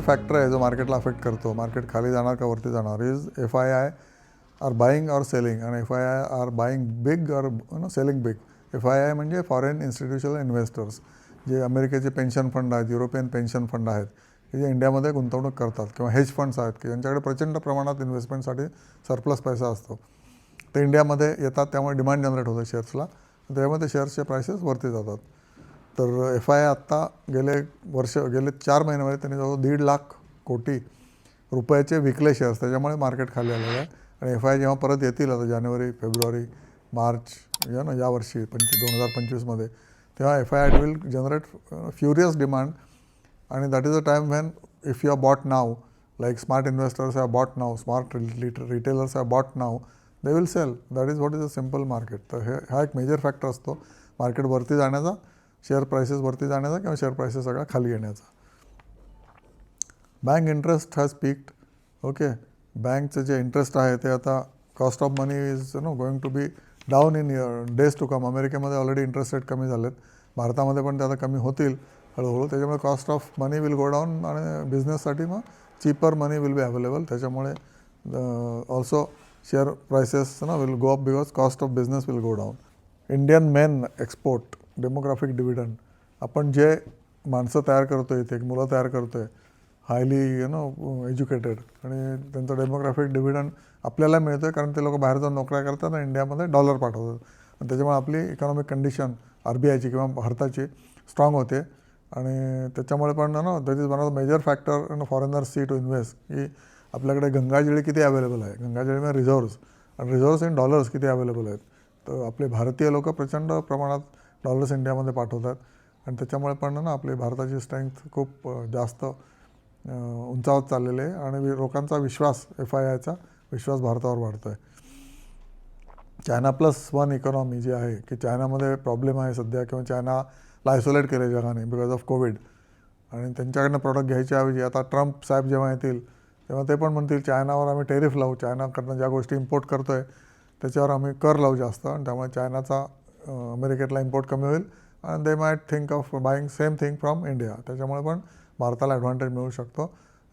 Factor आहे जो मार्केटला अफेक्ट करतो. मार्केट खाली जाणार का वरती जाणार? Is F I I are buying or selling आणि F I I are buying big or no selling big F I I म्हणजे फॉरेन इन्स्टिट्यूशनल इन्व्हेस्टर्स जे अमेरिकेचे पेन्शन फंड आहेत युरोपियन पेन्शन फंड आहेत हे जे इंडियामध्ये गुंतवणूक करतात किंवा हेज फंड्स आहेत की ज्यांच्याकडे प्रचंड प्रमाणात इन्व्हेस्टमेंटसाठी सरप्लस पैसा असतो. ते इंडियामध्ये येतात त्यामुळे डिमांड जनरेट होतं शेअर्सला त्यामुळे ते शेअर्सचे प्रायसेस वरती जातात. तर एफ आय आत्ता गेले वर्ष गेले चार महिन्यामध्ये त्यांनी जवळ दीड लाख कोटी रुपयाचे विकले शेअर्स त्याच्यामुळे मार्केट खाली आलेलं आहे. आणि एफ आय जेव्हा परत येतील आता जानेवारी फेब्रुवारी मार्च या ना यावर्षी पंचवीस दोन हजार पंचवीसमध्ये तेव्हा F I I will generate furious demand आणि that is a time when if you are bought now like smart investors are bought now smart retailers are bought now they will sell that is what is a simple market तर हे हा एक major factor असतो market वरती जाण्याचा. Share प्रायसेसवरती जाण्याचा किंवा share prices सगळा खाली येण्याचा. Bank interest has peaked okay बँकचं जे इंटरेस्ट आहे ते आता cost of money is no going to be down in days to come अमेरिकेमध्ये ऑलरेडी इंटरेस्ट रेट कमी झालेत. भारतामध्ये पण ते आता कमी होतील हळूहळू. त्याच्यामुळे cost of money will go down आणि बिझनेससाठी मग cheaper money will be available त्याच्यामुळे ऑल्सो शेअर प्रायसेस ना will go up because cost of business will go down Indian main export demographic dividend. आपण जे माणसं तयार करतो आहे इथे एक मुलं तयार करतो आहे हायली यु नो एज्युकेटेड. आणि त्यांचं डेमोग्राफिक डिव्हिडंड आपल्याला मिळतो आहे कारण ते लोक बाहेर जाऊन नोकऱ्या करतात आणि इंडियामध्ये डॉलर पाठवतात. आणि त्याच्यामुळे आपली इकॉनॉमिक कंडिशन आर बी आयची किंवा भारताची स्ट्रॉंग होते. आणि त्याच्यामुळे पण ना that is one of the major factor in foreigner see to invest की आपल्याकडे गंगाजळी किती अवेलेबल आहे? गंगाजळीमध्ये म्हणजे रिझर्व्स आणि रिझर्व्स इन डॉलर्स किती अवेलेबल आहेत? तर आपले भारतीय लोक प्रचंड प्रमाणात डॉलर्स इंडियामध्ये पाठवतात. आणि त्याच्यामुळे पण ना आपली भारताची स्ट्रेंथ खूप जास्त उंचावत चाललेली आहे. आणि लोकांचा विश्वास एफ आय आयचा विश्वास भारतावर वाढतो आहे चायना प्लस वन इकॉनॉमी जी आहे की चायनामध्ये प्रॉब्लेम आहे सध्या किंवा चायनाला आयसोलेट केले जगाने बिकॉज ऑफ कोविड आणि त्यांच्याकडनं प्रॉडक्ट घ्यायच्या ऐवजी आता ट्रम्प साहेब जेव्हा येतील तेव्हा ते पण म्हणतील चायनावर आम्ही टेरिफ लावू. चायनाकडनं ज्या गोष्टी इम्पोर्ट करतो आहे त्याच्यावर आम्ही कर लावू जास्त. आणि त्यामुळे चायनाचा अमेरिकेतला इम्पोर्ट कमी होईल. And they might think of buying same thing from India त्याच्यामुळे पण भारताला ॲडव्हान्टेज मिळू शकतो.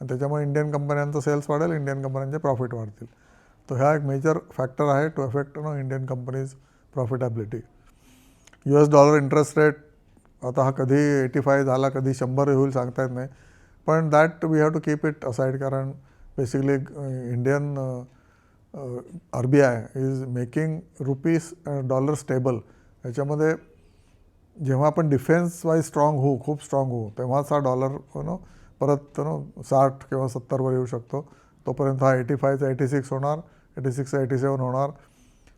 आणि त्याच्यामुळे इंडियन कंपन्यांचं सेल्स वाढेल इंडियन कंपन्यांचे प्रॉफिट वाढतील. तर ह्या एक मेजर फॅक्टर आहे to affect no Indian companies profitability U S dollar interest rate आता हा कधी एटी फाय झाला कधी शंभर होईल सांगता येत नाही. पण that we have to keep it aside कारण basically Indian R B I is making rupees dollar stable याच्यामध्ये जेव्हा आपण डिफेन्स वाईज स्ट्रॉंग होऊ खूप स्ट्रॉंग होऊ तेव्हाच हा डॉलर नो परत नो साठ किंवा सत्तरवर येऊ शकतो. तोपर्यंत हा एटी फायचा एटी सिक्स होणार एटी सिक्सचा एटी सेवन होणार.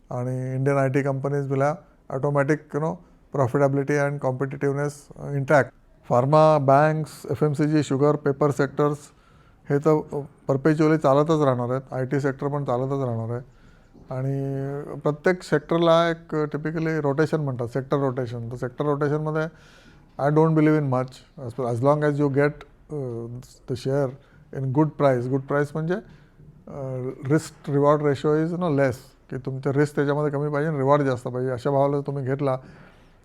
आणि Indian I T companies will automatic automatic you know profitability and competitiveness intact pharma banks F M C G sugar paper sectors हे तर uh, परपेच्युअली चालतच राहणार आहेत. आय टी सेक्टर पण चालतच राहणार आहे. आणि प्रत्येक सेक्टरला एक टिपिकली रोटेशन म्हणतात सेक्टर रोटेशन तर सेक्टर रोटेशनमध्ये I don't believe in much as long as you get the share in good price good price म्हणजे risk reward ratio is no less की तुमचं रिस्क त्याच्यामध्ये कमी पाहिजे रिवॉर्ड जास्त पाहिजे. अशा भावाला तुम्ही घेतला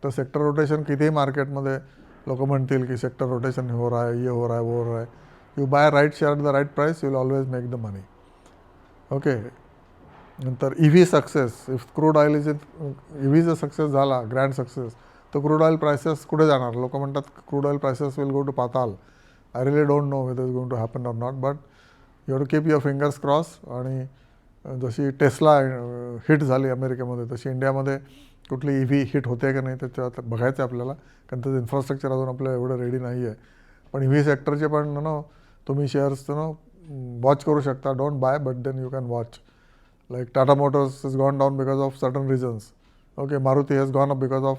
तर सेक्टर रोटेशन कितीही मार्केटमध्ये लोक म्हणतील की सेक्टर रोटेशन हो रहा है ये हो रहा है वो हो रहा है. You buy right share the right price you will always make the money okay नंतर E V success if crude oil is E V जर सक्सेस झाला ग्रँड सक्सेस तर क्रूड ऑइल प्रायसेस कुठे जाणार? लोक म्हणतात crude oil prices will go to patal. I really don't know whether is going to happen or not but you to keep your fingers cross आणि जशी Tesla hit झाली अमेरिकेमध्ये तशी इंडियामध्ये कुठली ई व्ही हिट होते का नाही त्याच्यात बघायचं आहे आपल्याला. कारण त्याचं इन्फ्रास्ट्रक्चर अजून आपलं एवढं रेडी नाही आहे पण ई व्ही सेक्टरचे पण नो तुम्ही शेअर्स नो वॉच करू शकता. Don't buy but then you can watch like Tata Motors has gone down because of certain reasons. Okay, Maruti has gone up because of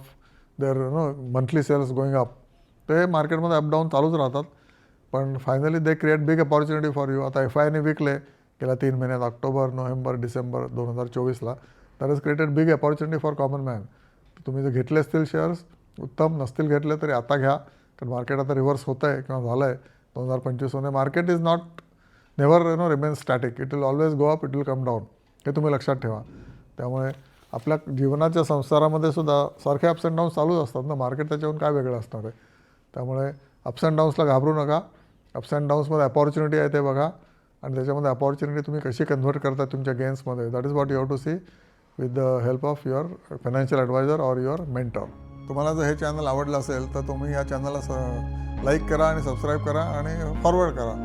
their you know monthly sales going up. ते मार्केटमध्ये up down चालूच राहतात. पण finally they create big opportunity for you आता F आयने विकले गेल्या तीन महिन्यात ऑक्टोबर नोव्हेंबर डिसेंबर दोन हजार चोवीसला. That is created big opportunity for common man तुम्ही जर घेतले असतील शेअर्स उत्तम. नसतील घेतले तरी आता घ्या. कारण मार्केट आता रिव्हर्स होतं आहे किंवा झालं आहे दोन हजार पंचवीसमध्ये market is not never you know remain static it will always go up it will come down हे तुम्ही लक्षात ठेवा. त्यामुळे आपल्या जीवनाच्या संसारामध्ये सुद्धा सारखे अप्स अँड डाऊन्स चालूच असतात ना. मार्केट त्याच्याहून काय वेगळं असणार आहे? त्यामुळे अप्स अँड डाऊन्सला घाबरू नका. अप्स अँड डाऊन्समध्ये अपॉर्च्युनिटी आहे ते बघा. आणि त्याच्यामध्ये अपॉर्च्युनिटी तुम्ही कशी कन्व्हर्ट करता तुमच्या गेन्समध्ये that is what you have to see with the help of your financial adviser or your mentor तुम्हाला जर हे चॅनल आवडलं असेल तर तुम्ही या चॅनलला स लाईक करा आणि सबस्क्राईब करा आणि फॉरवर्ड करा.